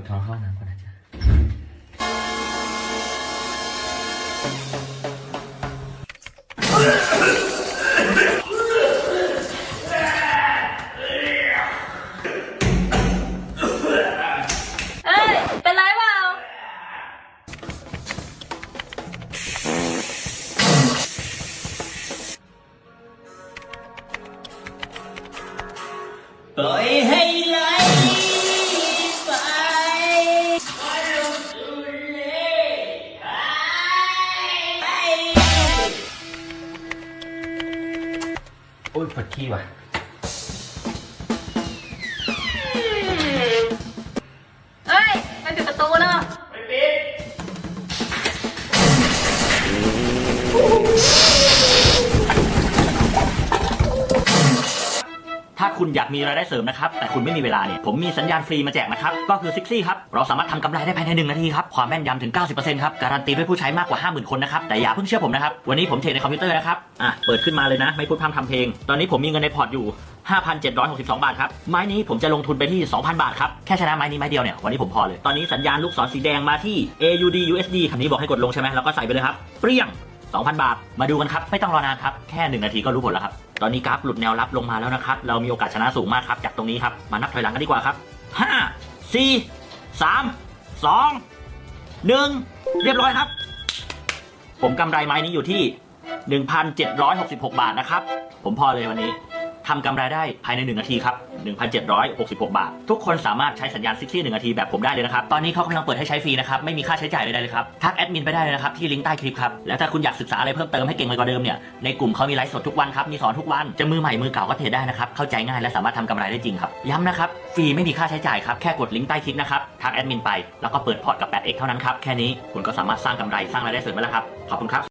ดท้องเข้าน้ำก่อนนะจ๊ะเอ้ย เป็นไรเปล่า ปล่อยให้ ยปวดขี้ว่ะ คุณอยากมีรายได้เสริมนะครับ แต่คุณไม่มีเวลาเนี่ย ผมมีสัญญาณฟรีมาแจกนะครับ ก็คือซิกซี่ครับ เราสามารถทำกำไรได้ภายใน 1 นาทีครับ ความแม่นยำถึง 90%ครับ การันตีด้วยผู้ใช้มากกว่า 50,000 คนนะครับ แต่อย่าเพิ่งเชื่อผมนะครับ วันนี้ผมเทรดในคอมพิวเตอร์นะครับ อะ เปิดขึ้นมาเลยนะ ไม่พูดพร่ำทำเพลง ตอนนี้ผมมีเงินในพอร์ตอยู่ 5,762 บาทครับ ไม้นี้ผมจะลงทุนไปที่ 2,000 บาทครับ แค่ชนะไม้นี้ไม้เดียวเนี่ย วันนี้ผมพอเลย ตอนนี้สัญญาณลูกศรสีแดงมาที่ AUD USD คำนี้บอกให้กดลงใช่ไหมแล้วก็ใส่ไปเลยครับ เปรี้ยง 2,000 บาท มาดูกันครับ ไม่ต้องรอนานครับ แค่ 1 นาทีก็รู้ผลแล้วครับ ตอนนี้กราฟหลุดแนวรับลงมาแล้วนะครับ เรามีโอกาสชนะสูงมากครับ จากตรงนี้ครับ มานับถอยหลังกันดีกว่าครับ 5 4 3 2 1 เรียบร้อยครับ ผมกำไรไม้นี้อยู่ที่ 1,766 บาทนะครับ ผมพอเลยวันนี้ ทำกำไรได้ภายใน 1 นาทีครับ 1,766 บาท ทุกคนสามารถใช้สัญญาณซิกซี่1นาทีแบบผมได้เลยนะครับ ตอนนี้เขากำลังเปิดให้ใช้ฟรีนะครับ ไม่มีค่าใช้จ่ายใดๆเลยครับ ทักแอดมินไปได้เลยนะครับ ที่ลิงก์ใต้คลิปครับ แล้วถ้าคุณอยากศึกษาอะไรเพิ่มเติมให้เก่งไปกว่าเดิมเนี่ย ในกลุ่มเขามีไลฟ์สดทุกวันครับ มีสอนทุกวัน จะมือใหม่มือเก่าก็เทรดได้นะครับ เข้าใจง่ายและสามารถทำกำไรได้จริงครับ ย้ำนะครับ ฟรีไม่มีค่าใช้จ่ายครับ แค่กดลิงก์ใต้คลิปนะครับ ทักแอดมินไป แล้วก็เปิดพอร์ตกับ 8x เท่านั้นครับ แค่นี้คุณก็สามารถสร้างกำไรสร้างรายได้เสริมได้แล้วครับ ขอบคุณครับ